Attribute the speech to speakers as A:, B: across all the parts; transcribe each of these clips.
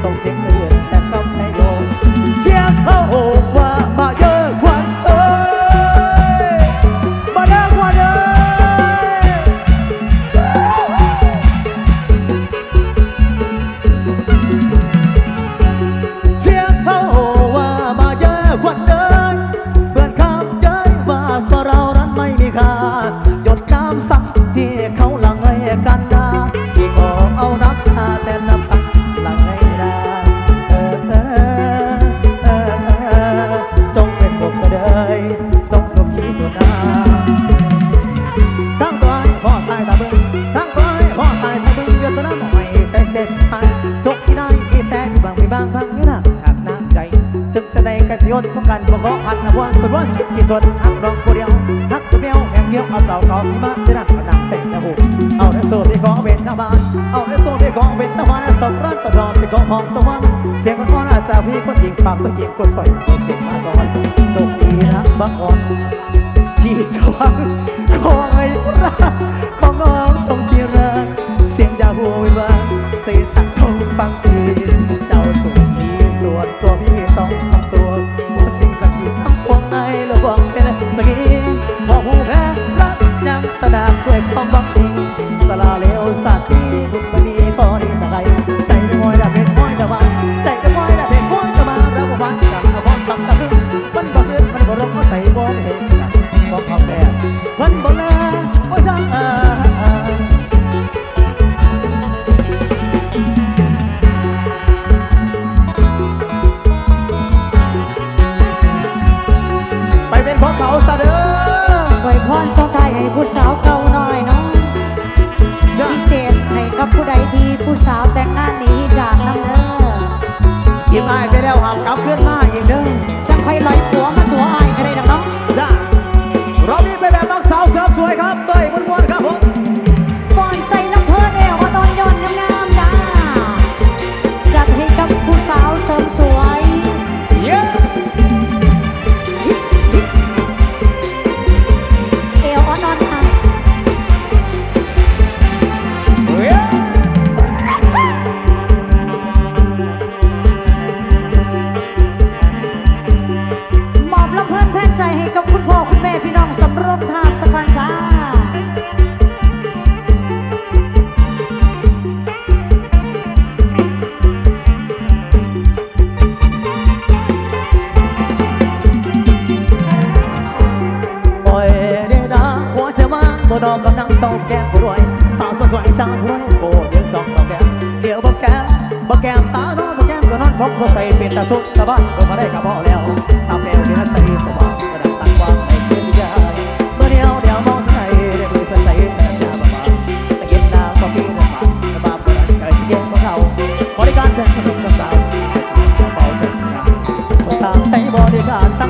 A: 送钱 ดผู้กันปรกอบอันนวันสวนสิกิตนหักร้องคนเดียวหักเดียวแห่งเดียวเอาสาวขอมาที่รักกระดังใจนะหูเอาได้โซ่ที่กองเวทนาบานเอาได้โซ่ที่กองเวทนาะวันสำรันตลอด
B: ที่กอง
A: ขอ
B: ง
A: สวรรค์เสียงค
B: นอ่ออาจารย์พี่คน
A: หญิงปากตัวหญิงคนสวยคนเด็กมาก่อนจบดีนะบังอ่อนที่จวัง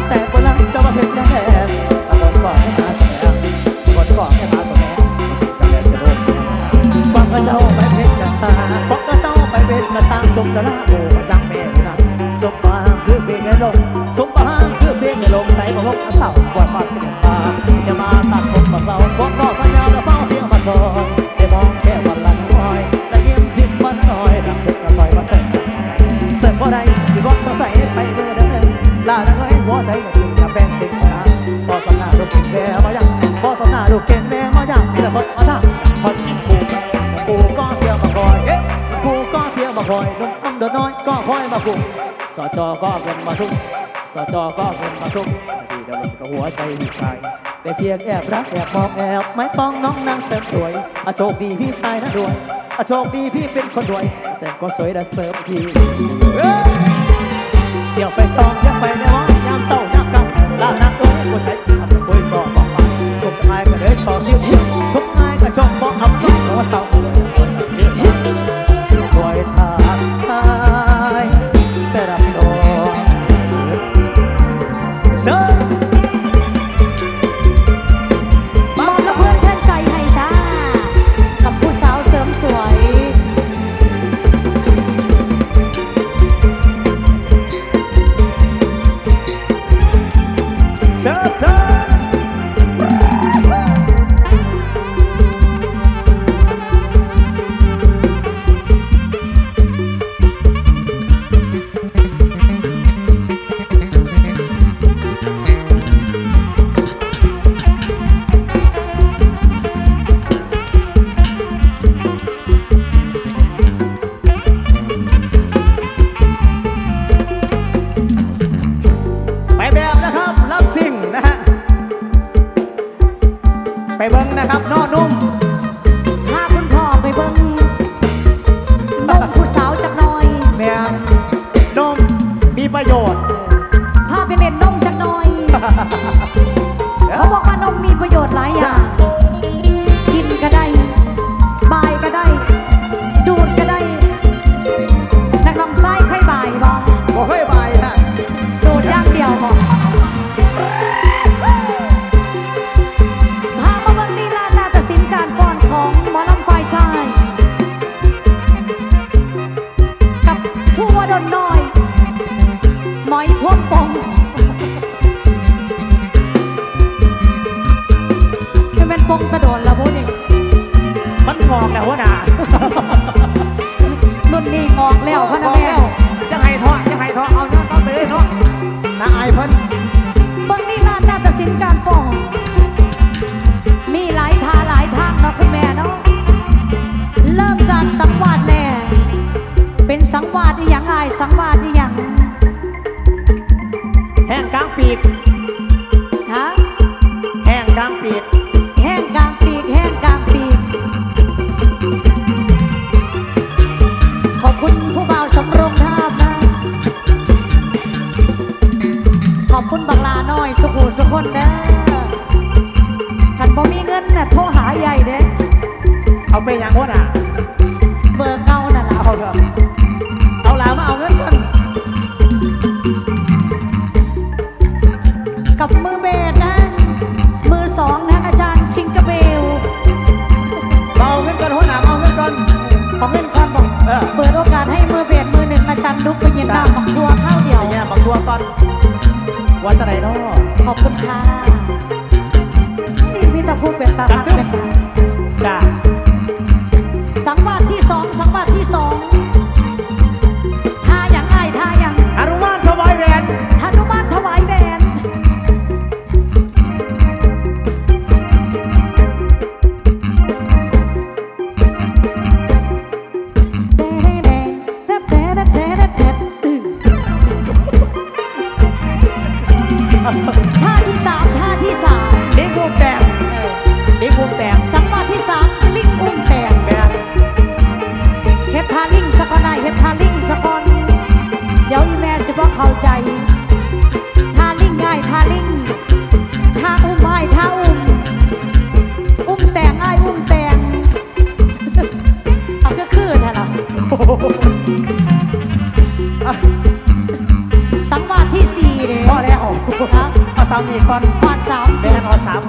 A: แต่ คอยนุ่มอุ้มเดน้อยก็คอยมาคุกสจก็วนมาทุกสจก็วนมาทุกดีดาวนก็หัวใจผู้ชาแต่เพียงแอบรักแอบมองแอบไม่ป้องน้องนางเสริมสวยอโชคดีพี่ชายนะรวยอโชคดีพี่เป็นคนรวย แต่ก็สวยและเสริมพี่เดี๋ยวไปจองยังไปในห้องยามเศร้ายามกำลานักเอ้ยคนไทย
B: ทำเป็
A: นคนช
B: อบบอกมาทุกทายก็เลยชอ
A: บ
B: ยิ้มทุก
A: ทาย
B: ก็ชอบบอกอับทุกหั
A: ว
B: เศร้า ลู
A: ก
B: ไปเย็
A: น
B: ดาบของทัวข้าวเดียว
A: เนี่ย่มกครัวก่อนวันอะไรนอ
B: ขอบคุณค่ะ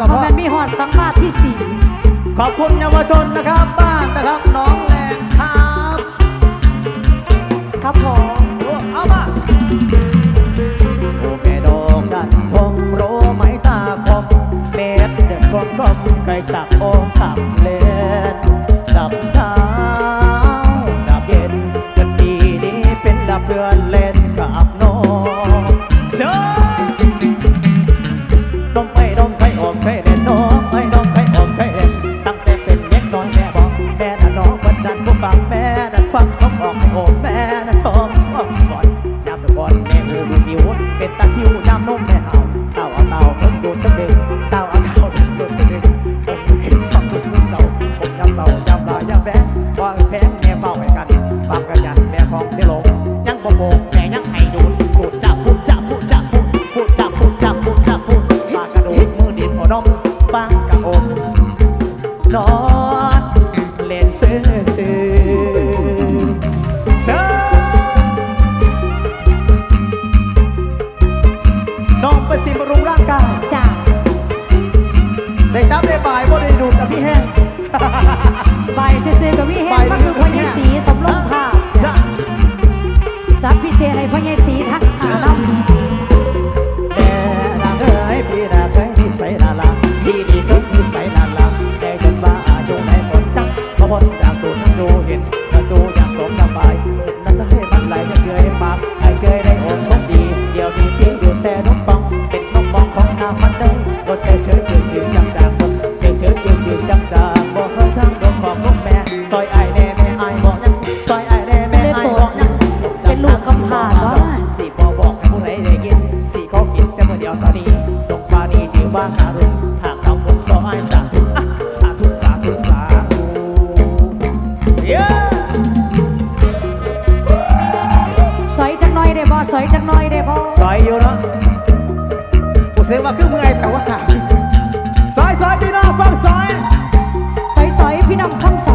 B: เพราะม่มีหอดสังมาที่สี่
A: ขอบคุณเยาวชนนะครับ บ้านนะครับน้องแรงครับ
B: ครับผม
A: เอามาโอแม่ดอกดันทงโรไม้ตาคมเม็ดเด็กก
B: ล
A: มไก่ตับ เนาะผมเสียว่าคือเมื่อยแต่ว่า
B: ขา
A: ดซอยซอยพี่น้องฟังซอย สอ
B: ยๆพี่น้องคำใส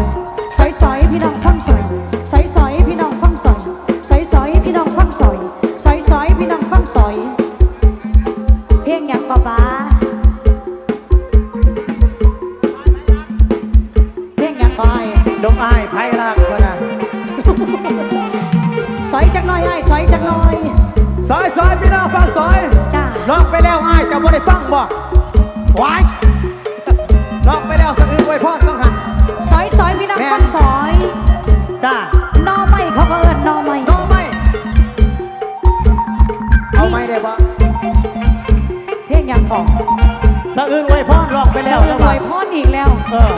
A: จ้า
B: หนอไม่เขาก็เอิ้นหนอไม่
A: นอไม่เอาไม่ได้ปะ
B: เพลงยังของ
A: สะอื่นไว้พรร้องไปแล้ว
B: สะอื่นไว้พอนอีกแล้ว
A: เออ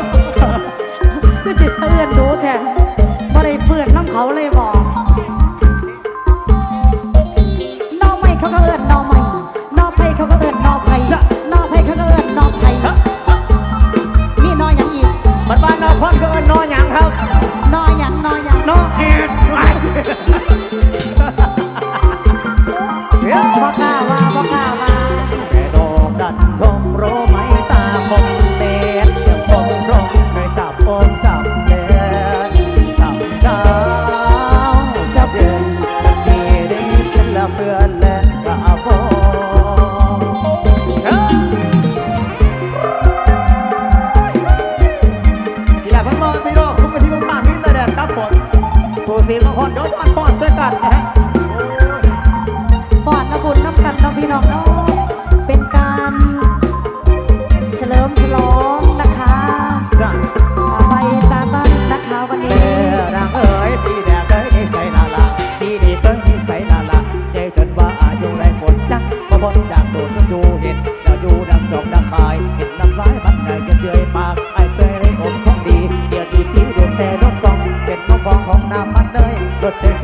B: บนจาก
A: สูตรจูเห็นดจะอยู่ดังจอก
B: ดังคา
A: ย เห็นน้ำร้ายบัดใจจะเจือยปากไอเตยเลยอมของดี เดี๋ยวดีที่ดวงแต่รถกองเป็บน้องฟองของน้ำมันเลยรถเช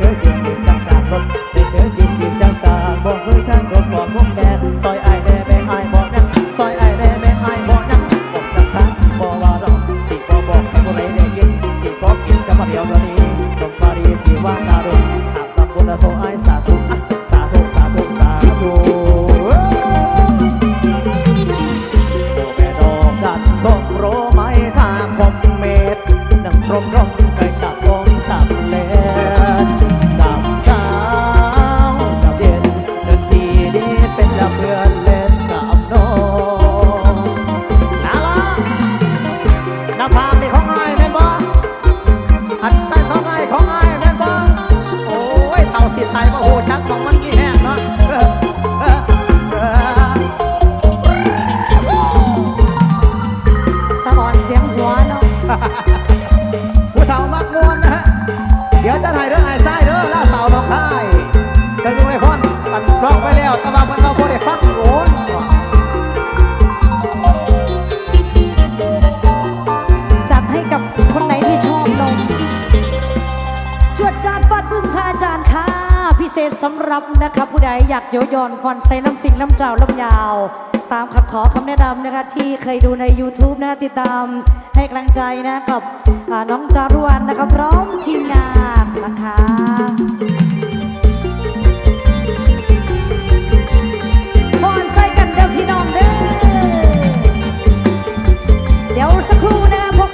A: come, come. สำ
B: หรับนะคะผู้ใดอยากโยยอนฟอนใช้ลำสิงน้ำเจ้าลำยาว ตามคำขอคำแนะนำนะคะที่เคยดูใน YouTube นะติดตามให้กำลังใจนะกับน้องจารวนนะคะพร้อมทีมงานนะคะฟอนไซกันเดี่ยวพี่น้องเด้อเดี๋ยวสักครู่
C: นะคะพ
B: บ